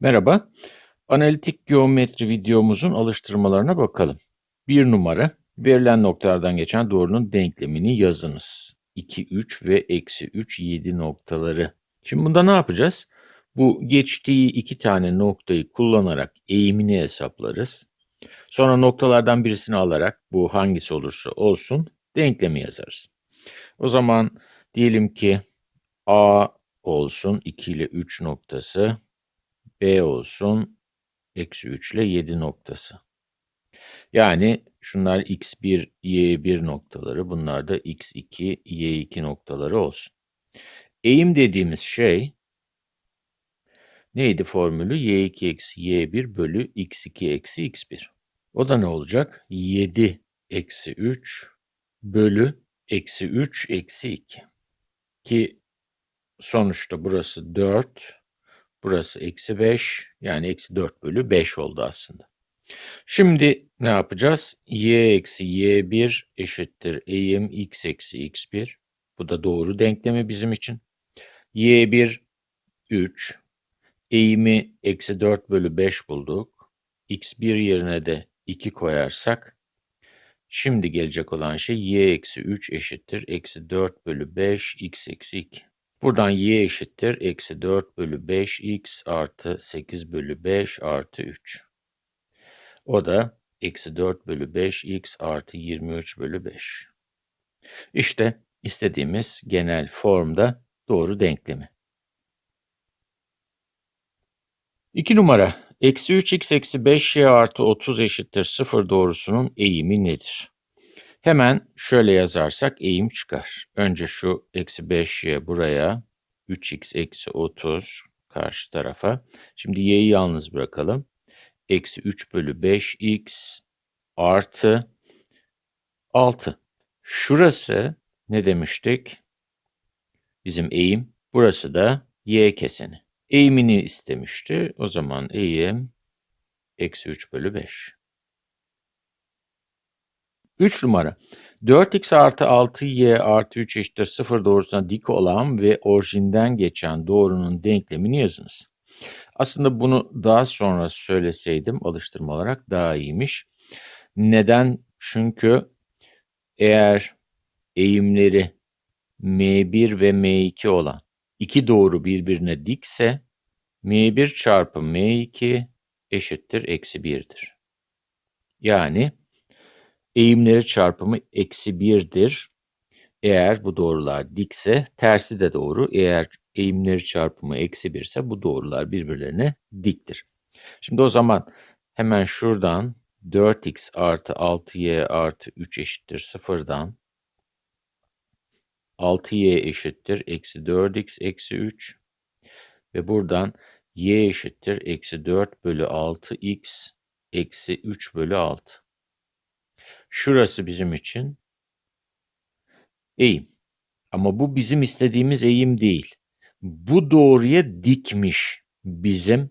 Merhaba. Analitik geometri videomuzun alıştırmalarına bakalım. Bir numara, verilen noktalardan geçen doğrunun denklemini yazınız. 2, 3 ve eksi 3, 7 noktaları. Şimdi bunda ne yapacağız? Bu geçtiği iki tane noktayı kullanarak eğimini hesaplarız. Sonra noktalardan birisini alarak bu hangisi olursa olsun denklemi yazarız. O zaman diyelim ki A olsun 2 ile 3 noktası. B olsun eksi 3 ile 7 noktası. Yani şunlar x1, y1 noktaları, bunlar da x2, y2 noktaları olsun. Eğim dediğimiz şey neydi formülü? y2 eksi y1 bölü x2 eksi x1. O da ne olacak? 7 eksi 3 bölü eksi 3 eksi 2. Ki sonuçta burası 4, Burası eksi 5 yani eksi 4 bölü 5 oldu aslında. Şimdi ne yapacağız? y eksi y1 eşittir eğim x eksi x1. Bu da doğru denklemi bizim için. y1 3. Eğimi eksi 4 bölü 5 bulduk. x1 yerine de 2 koyarsak şimdi gelecek olan şey y eksi 3 eşittir eksi 4 bölü 5 x eksi 2. Buradan y eşittir. Eksi 4 bölü 5x artı 8 bölü 5 artı 3. O da eksi 4 bölü 5x artı 23 bölü 5. İşte istediğimiz genel formda doğru denklemi. 2 numara. Eksi 3x eksi 5y artı 30 eşittir 0 doğrusunun eğimi nedir? Hemen şöyle yazarsak eğim çıkar. Önce şu eksi 5y buraya, 3x eksi 30 karşı tarafa. Şimdi y'yi yalnız bırakalım. Eksi 3 bölü 5x artı 6. Şurası ne demiştik? Bizim eğim. Burası da y keseni. Eğimini istemişti. O zaman eğim eksi 3 bölü 5. 3 numara. 4x artı 6y artı 3 eşittir 0 doğrusuna dik olan ve orijinden geçen doğrunun denklemini yazınız. Aslında bunu daha sonra söyleseydim alıştırma olarak daha iyiymiş. Neden? Çünkü eğer eğimleri m1 ve m2 olan iki doğru birbirine dikse m1 çarpı m2 eşittir eksi 1'dir. Yani eğimleri çarpımı eksi birdir. Eğer bu doğrular dikse tersi de doğru. Eğer eğimleri çarpımı eksi birse bu doğrular birbirlerine diktir. Şimdi o zaman hemen şuradan 4x artı 6y artı 3 eşittir sıfırdan 6y eşittir eksi 4x eksi 3 ve buradan y eşittir eksi 4 bölü 6x eksi 3 bölü 6. Şurası bizim için eğim. Ama bu bizim istediğimiz eğim değil. Bu doğruya dikmiş bizim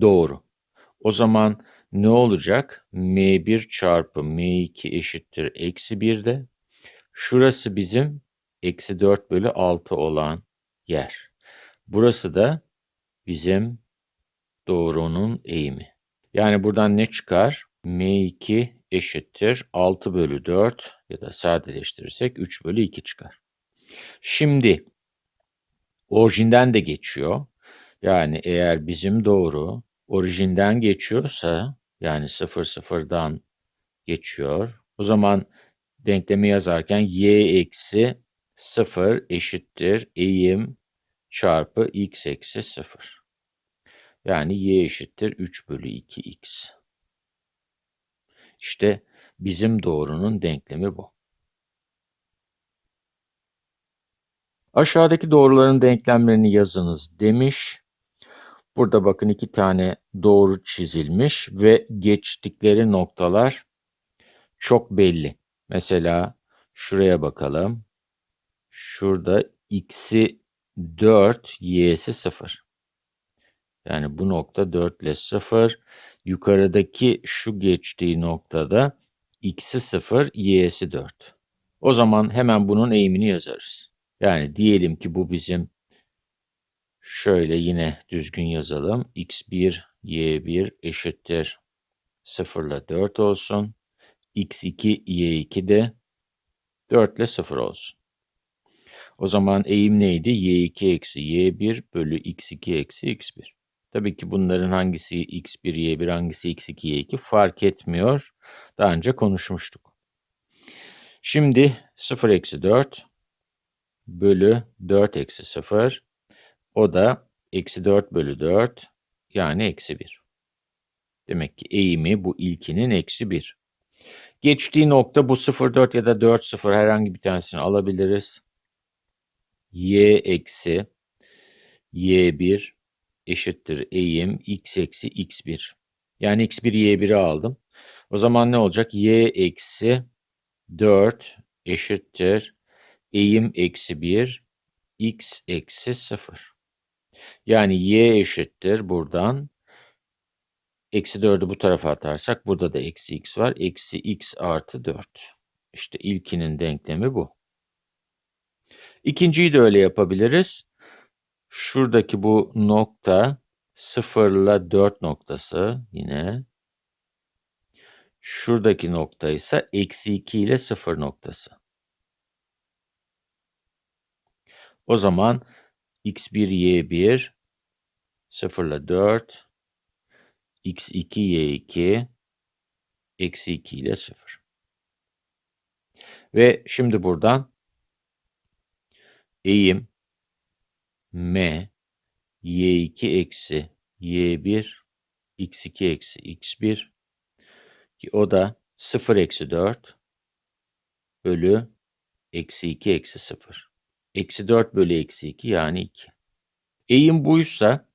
doğru. O zaman ne olacak? M1 çarpı M2 eşittir eksi 1'de. Şurası bizim eksi 4 bölü 6 olan yer. Burası da bizim doğrunun eğimi. Yani buradan ne çıkar? M2 eşittir 6 bölü 4 ya da sadeleştirirsek 3 bölü 2 çıkar. Şimdi orijinden de geçiyor. Yani eğer bizim doğru orijinden geçiyorsa yani 0 sıfırdan geçiyor. O zaman denklemi yazarken y eksi 0 eşittir eğim çarpı x eksi 0. Yani y eşittir 3 bölü 2x. İşte bizim doğrunun denklemi bu. Aşağıdaki doğruların denklemlerini yazınız demiş. Burada bakın iki tane doğru çizilmiş ve geçtikleri noktalar çok belli. Mesela şuraya bakalım. Şurada x'i 4, y'si 0. Yani bu nokta 4 ile 0. Yukarıdaki şu geçtiği noktada x'i 0, y'si 4. O zaman hemen bunun eğimini yazarız. Yani diyelim ki bu bizim Şöyle yine düzgün yazalım. x1, y1 eşittir 0 ile 4 olsun. x2, y2 de 4 ile 0 olsun. O zaman eğim neydi? y2 eksi y1 bölü x2 eksi x1. Tabii ki bunların hangisi x1, y1, hangisi x2, y2 fark etmiyor. Daha önce konuşmuştuk. Şimdi 0 eksi 4 bölü 4 eksi 0. O da eksi 4 bölü 4 yani eksi 1. Demek ki eğimi bu ilkinin eksi 1. Geçtiği nokta bu 0, 4 ya da 4, 0 herhangi bir tanesini alabiliriz. y eksi y1 eşittir eğim x eksi x1. Yani x1 y1'i aldım. O zaman ne olacak? y eksi 4 eşittir eğim eksi 1 x eksi 0. Yani y eşittir buradan eksi 4'ü bu tarafa atarsak burada da eksi x var. Eksi x artı 4. İşte ilkinin denklemi bu. İkinciyi de öyle yapabiliriz. Şuradaki bu nokta 0 ile 4 noktası yine. Şuradaki nokta ise eksi 2 ile 0 noktası. O zaman x1, y1 0 ile 4 x2, y2 eksi 2 ile 0. Ve şimdi buradan eğim m y2 eksi y1 x2 eksi x1 ki o da 0 eksi 4 bölü eksi 2 eksi 0. Eksi 4 bölü eksi 2 yani 2. Eğim buysa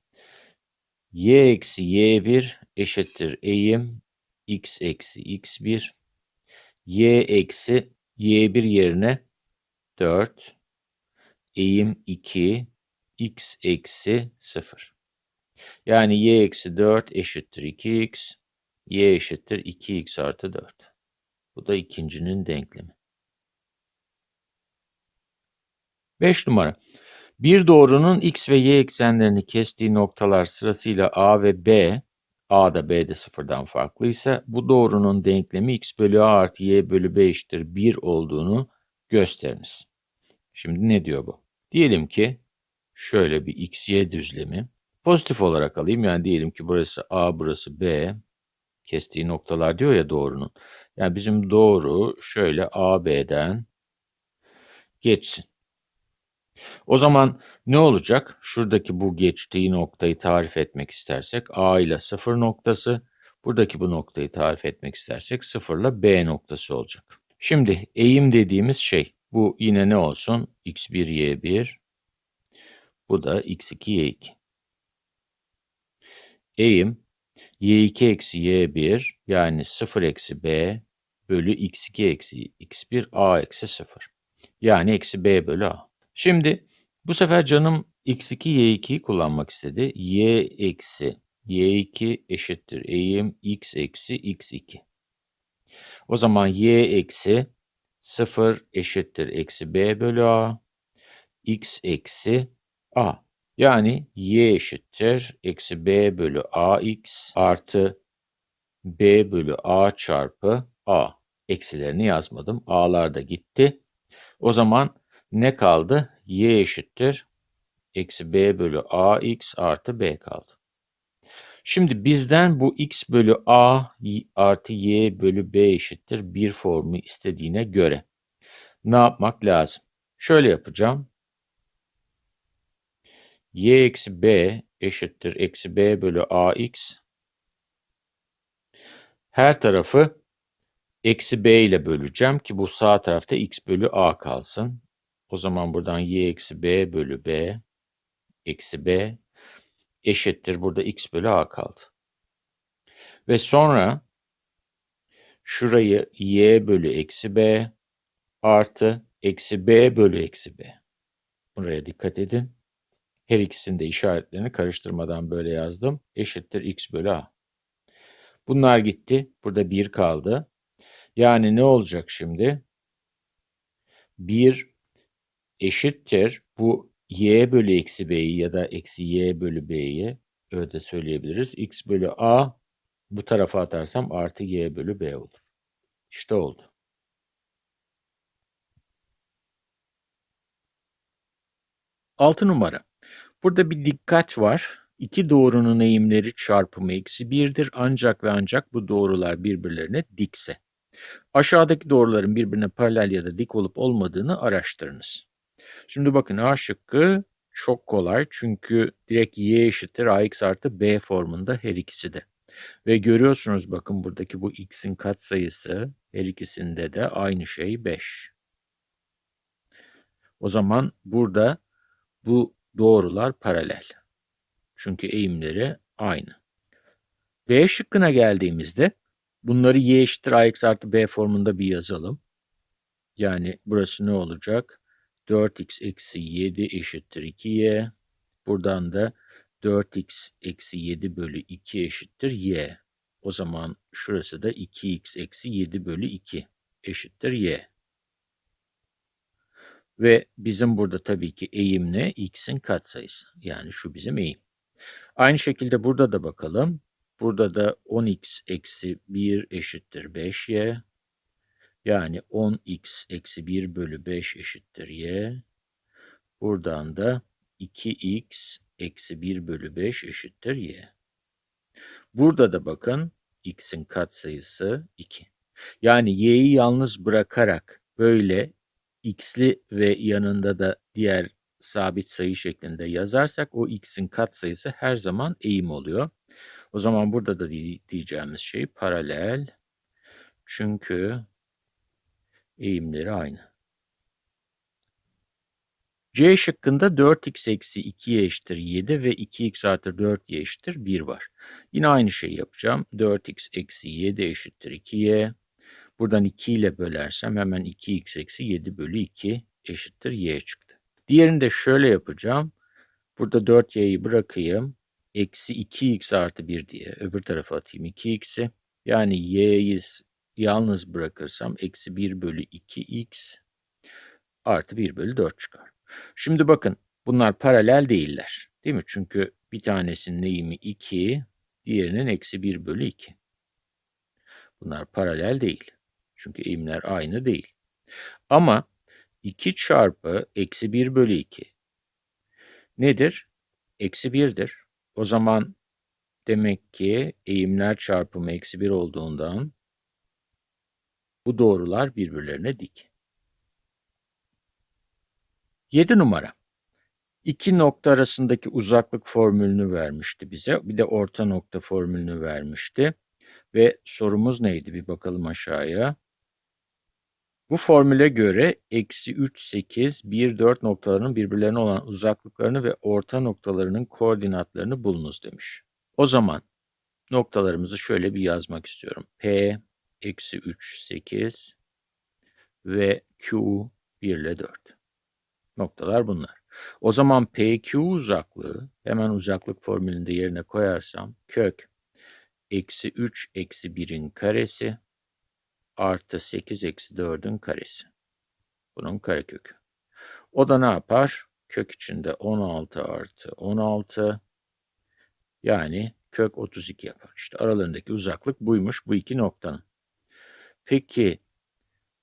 y eksi y1 eşittir eğim x eksi x1 y eksi y1 yerine 4 eğim 2 x eksi 0. Yani y eksi 4 eşittir 2x y eşittir 2x artı 4. Bu da ikincinin denklemi. 5 numara. Bir doğrunun x ve y eksenlerini kestiği noktalar sırasıyla a ve b, a da b de sıfırdan farklıysa bu doğrunun denklemi x bölü a artı y bölü b eşittir 1 olduğunu gösteriniz. Şimdi ne diyor bu? Diyelim ki şöyle bir x, y düzlemi. Pozitif olarak alayım. Yani diyelim ki burası a, burası b. Kestiği noktalar diyor ya doğrunun. Yani bizim doğru şöyle a, b'den geçsin. O zaman ne olacak? Şuradaki bu geçtiği noktayı tarif etmek istersek A ile 0 noktası, buradaki bu noktayı tarif etmek istersek 0 ile B noktası olacak. Şimdi eğim dediğimiz şey bu yine ne olsun? x1, y1 bu da x2, y2. Eğim y2 eksi y1 yani 0 eksi b bölü x2 eksi x1 a eksi 0. Yani eksi b bölü a. Şimdi bu sefer canım x2 y2'yi kullanmak istedi. y eksi y2 eşittir eğim x eksi x2. O zaman y eksi 0 eşittir eksi b bölü a. x eksi a. Yani y eşittir eksi b bölü ax artı b bölü a çarpı a. Eksilerini yazmadım. A'lar da gitti. O zaman ne kaldı? y eşittir eksi b bölü ax artı b kaldı. Şimdi bizden bu x bölü a artı y bölü b eşittir bir formu istediğine göre ne yapmak lazım? Şöyle yapacağım. Y eksi b eşittir eksi b bölü ax. Her tarafı eksi b ile böleceğim ki bu sağ tarafta x bölü a kalsın. O zaman buradan y eksi b bölü b eksi b eşittir. Burada x bölü a kaldı. Ve sonra şurayı y bölü eksi b artı eksi b bölü eksi b. Buraya dikkat edin. Her ikisinde işaretlerini karıştırmadan böyle yazdım. Eşittir x bölü a. Bunlar gitti. Burada 1 kaldı. Yani ne olacak şimdi? 1 eşittir. Bu y bölü eksi b'yi ya da eksi y bölü b'yi öyle de söyleyebiliriz. x bölü a bu tarafa atarsam artı y bölü b olur. İşte oldu. Altı numara. Burada bir dikkat var. İki doğrunun eğimleri çarpımı eksi birdir ancak ve ancak bu doğrular birbirlerine dikse. Aşağıdaki doğruların birbirine paralel ya da dik olup olmadığını araştırınız. Şimdi bakın A şıkkı çok kolay çünkü direkt y eşittir ax artı b formunda her ikisi de. Ve görüyorsunuz bakın buradaki bu x'in katsayısı her ikisinde de aynı şey 5. O zaman burada bu doğrular paralel. Çünkü eğimleri aynı. B şıkkına geldiğimizde bunları y eşittir ax artı b formunda bir yazalım. Yani burası ne olacak? 4x eksi 7 eşittir 2y. Buradan da 4x eksi 7 bölü 2 eşittir y. O zaman şurası da 2x eksi 7 bölü 2 eşittir y. Ve bizim burada tabii ki eğim ne? x'in katsayısı. Yani şu bizim eğim. Aynı şekilde burada da bakalım. Burada da 10x eksi 1 eşittir 5y. Yani 10x eksi 1 bölü 5 eşittir y. Buradan da 2x eksi 1 bölü 5 eşittir y. Burada da bakın x'in katsayısı 2. Yani y'yi yalnız bırakarak böyle x'li ve yanında da diğer sabit sayı şeklinde yazarsak o x'in katsayısı her zaman eğim oluyor. O zaman burada da diyeceğimiz şey paralel. Çünkü eğimleri aynı. C şıkkında 4x eksi 2y eşittir 7 ve 2x artı 4y eşittir 1 var. Yine aynı şeyi yapacağım. 4x eksi 7 eşittir 2y. Buradan 2 ile bölersem hemen 2x eksi 7 bölü 2 eşittir y çıktı. Diğerini de şöyle yapacağım. Burada 4y'yi bırakayım. Eksi 2x artı 1 diye öbür tarafa atayım 2x'i. Yani y'yi yalnız bırakırsam eksi 1 bölü 2x artı 1 bölü 4 çıkar. Şimdi bakın bunlar paralel değiller. Değil mi? Çünkü bir tanesinin eğimi 2, diğerinin eksi 1 bölü 2. Bunlar paralel değil. Çünkü eğimler aynı değil. Ama 2 çarpı eksi 1 bölü 2 nedir? Eksi 1'dir. O zaman demek ki eğimler çarpımı eksi 1 olduğundan bu doğrular birbirlerine dik. 7 numara. İki nokta arasındaki uzaklık formülünü vermişti bize. Bir de orta nokta formülünü vermişti. Ve sorumuz neydi? Bir bakalım aşağıya. Bu formüle göre eksi 3, 8, 1, 4 noktalarının birbirlerine olan uzaklıklarını ve orta noktalarının koordinatlarını bulunuz demiş. O zaman noktalarımızı şöyle bir yazmak istiyorum. P, eksi 3, 8 ve Q 1 ile 4. Noktalar bunlar. O zaman PQ uzaklığı hemen uzaklık formülünde yerine koyarsam kök eksi 3 eksi 1'in karesi artı 8 eksi 4'ün karesi. Bunun karekökü. O da ne yapar? Kök içinde 16 artı 16 yani kök 32 yapar. İşte aralarındaki uzaklık buymuş bu iki noktanın. Peki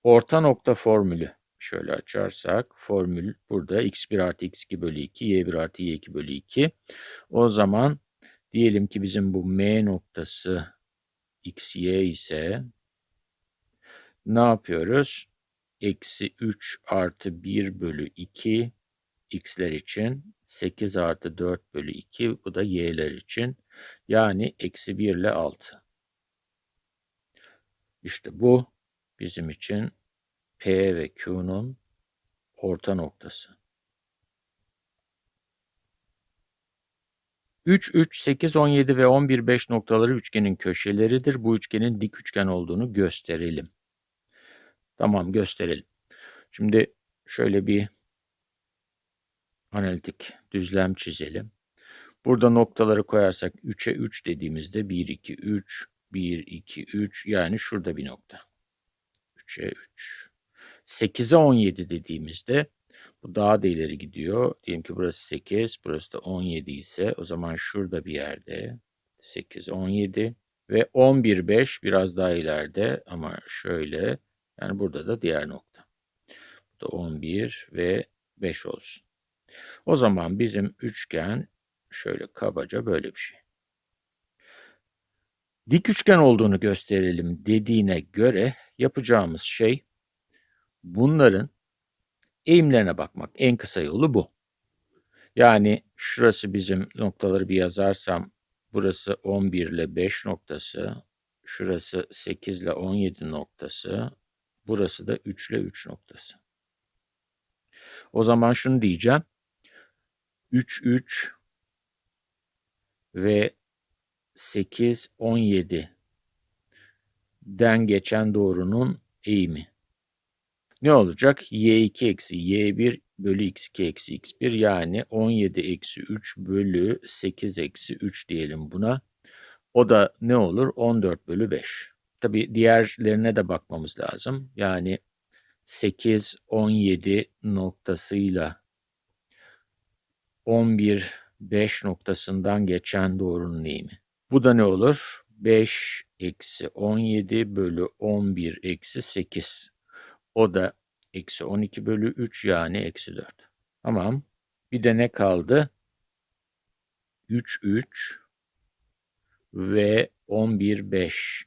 orta nokta formülü şöyle açarsak formül burada x1 artı x2 bölü 2 y1 artı y2 bölü 2. O zaman diyelim ki bizim bu m noktası xy ise ne yapıyoruz? Eksi 3 artı 1 bölü 2 x'ler için 8 artı 4 bölü 2 bu da y'ler için. Yani eksi 1 ile 6. İşte bu bizim için P ve Q'nun orta noktası. 3, 3, 8, 17 ve 11, 5 noktaları üçgenin köşeleridir. Bu üçgenin dik üçgen olduğunu gösterelim. Tamam gösterelim. Şimdi şöyle bir analitik düzlem çizelim. Burada noktaları koyarsak 3'e 3 dediğimizde 1, 2, 3, 1, 2, 3 yani şurada bir nokta. 3'e 3. 8'e 17 dediğimizde Bu daha da ileri gidiyor. Diyelim ki burası 8, burası da 17 ise o zaman şurada bir yerde 8, 17 ve 11, 5 biraz daha ileride ama şöyle yani burada da diğer nokta. Bu da 11 ve 5 olsun. O zaman bizim üçgen şöyle kabaca böyle bir şey. Dik üçgen olduğunu gösterelim dediğine göre yapacağımız şey bunların eğimlerine bakmak. En kısa yolu bu. Yani şurası bizim noktaları bir yazarsam burası 11 ile 5 noktası, şurası 8 ile 17 noktası, burası da 3 ile 3 noktası. O zaman şunu diyeceğim. 3 3 ve 8 17 den geçen doğrunun eğimi. Ne olacak? y2 eksi y1 bölü x2 eksi x1 yani 17 eksi 3 bölü 8 eksi 3 diyelim buna. O da ne olur? 14 bölü 5. Tabi diğerlerine de bakmamız lazım. Yani 8, 17 noktasıyla 11, 5 noktasından geçen doğrunun eğimi. Bu da ne olur? 5 eksi 17 bölü 11 eksi 8. O da eksi 12 bölü 3 yani eksi 4. Tamam. Bir de ne kaldı? 3, 3 ve 11, 5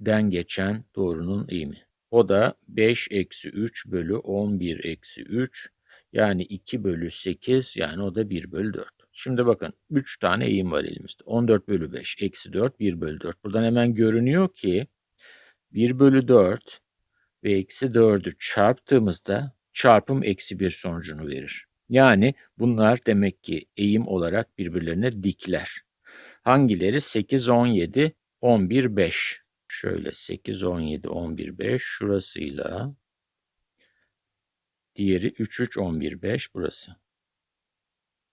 den geçen doğrunun eğimi. O da 5 eksi 3 bölü 11 eksi 3 yani 2 bölü 8 yani o da 1 bölü 4. Şimdi bakın 3 tane eğim var elimizde. 14 bölü 5 eksi 4 1 bölü 4. Buradan hemen görünüyor ki 1 bölü 4 ve eksi 4'ü çarptığımızda çarpım eksi 1 sonucunu verir. Yani bunlar demek ki eğim olarak birbirlerine dikler. Hangileri? 8, 17, 11, 5. Şöyle 8, 17, 11, 5 şurasıyla diğeri 3, 3, 11, 5 burası.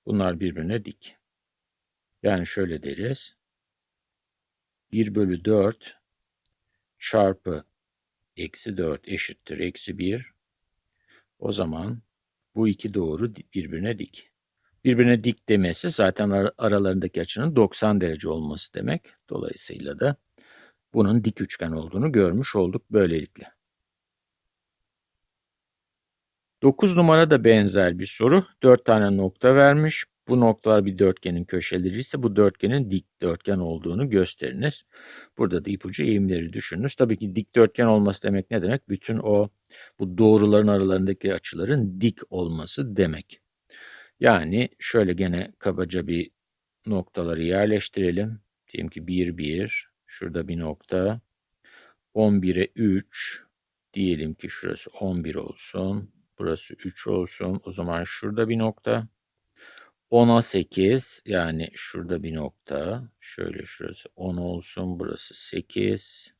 Bunlar birbirine dik. Yani şöyle deriz. 1 bölü 4 çarpı eksi 4 eşittir eksi 1. O zaman bu iki doğru birbirine dik. Birbirine dik demesi zaten ar aralarındaki açının 90 derece olması demek. Dolayısıyla da bunun dik üçgen olduğunu görmüş olduk böylelikle. 9 numara da benzer bir soru. 4 tane nokta vermiş. Bu noktalar bir dörtgenin köşeleri ise bu dörtgenin dikdörtgen olduğunu gösteriniz. Burada da ipucu eğimleri düşününüz. Tabii ki dikdörtgen olması demek ne demek? Bütün o bu doğruların aralarındaki açıların dik olması demek. Yani şöyle gene kabaca bir noktaları yerleştirelim. Diyelim ki 1 1 şurada bir nokta 11'e 3 diyelim ki şurası 11 olsun. Burası 3 olsun. O zaman şurada bir nokta 10'a 8 yani şurada bir nokta. Şöyle şurası 10 olsun. Burası 8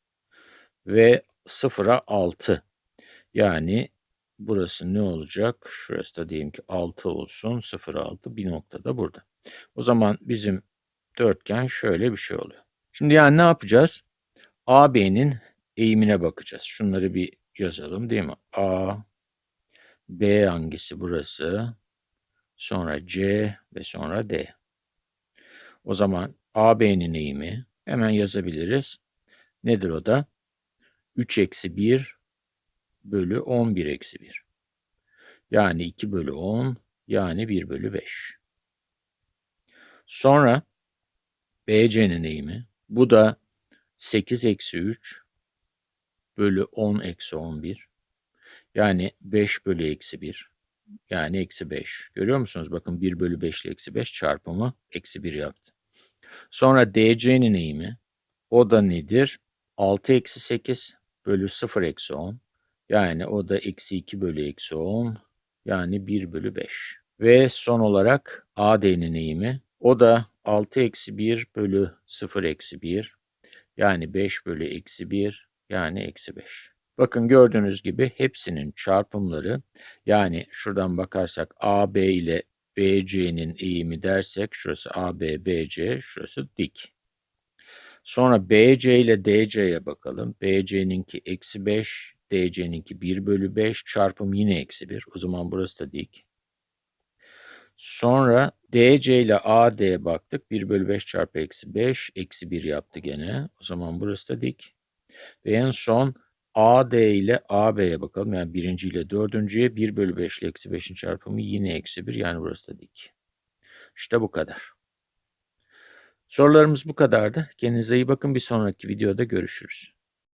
ve 0'a 6. Yani burası ne olacak? Şurası da diyelim ki 6 olsun. 0'a 6 bir nokta da burada. O zaman bizim dörtgen şöyle bir şey oluyor. Şimdi yani ne yapacağız? AB'nin eğimine bakacağız. Şunları bir yazalım değil mi? A, B hangisi burası? sonra C ve sonra D. O zaman AB'nin eğimi hemen yazabiliriz. Nedir o da? 3 eksi 1 bölü 11 eksi 1. Yani 2 bölü 10 yani 1 bölü 5. Sonra BC'nin eğimi. Bu da 8 eksi 3 bölü 10 eksi 11. Yani 5 bölü eksi 1. Yani eksi 5. Görüyor musunuz? Bakın 1 bölü 5 ile eksi 5 çarpımı eksi 1 yaptı. Sonra DC'nin eğimi. O da nedir? 6 eksi 8 bölü 0 eksi 10. Yani o da eksi 2 bölü eksi 10. Yani 1 bölü 5. Ve son olarak AD'nin eğimi. O da 6 eksi 1 bölü 0 eksi 1. Yani 5 bölü eksi 1. Yani eksi 5. Bakın gördüğünüz gibi hepsinin çarpımları yani şuradan bakarsak AB ile BC'nin eğimi dersek şurası AB, BC, şurası dik. Sonra BC ile DC'ye bakalım. BC'ninki eksi 5, DC'ninki 1 bölü 5 çarpım yine eksi 1. O zaman burası da dik. Sonra DC ile AD'ye baktık. 1 bölü 5 çarpı eksi 5. Eksi 1 yaptı gene. O zaman burası da dik. Ve en son AD ile AB'ye bakalım. Yani birinci ile dördüncüye 1 bölü 5 ile eksi 5'in çarpımı yine eksi 1. Yani burası da dik. İşte bu kadar. Sorularımız bu kadardı. Kendinize iyi bakın. Bir sonraki videoda görüşürüz.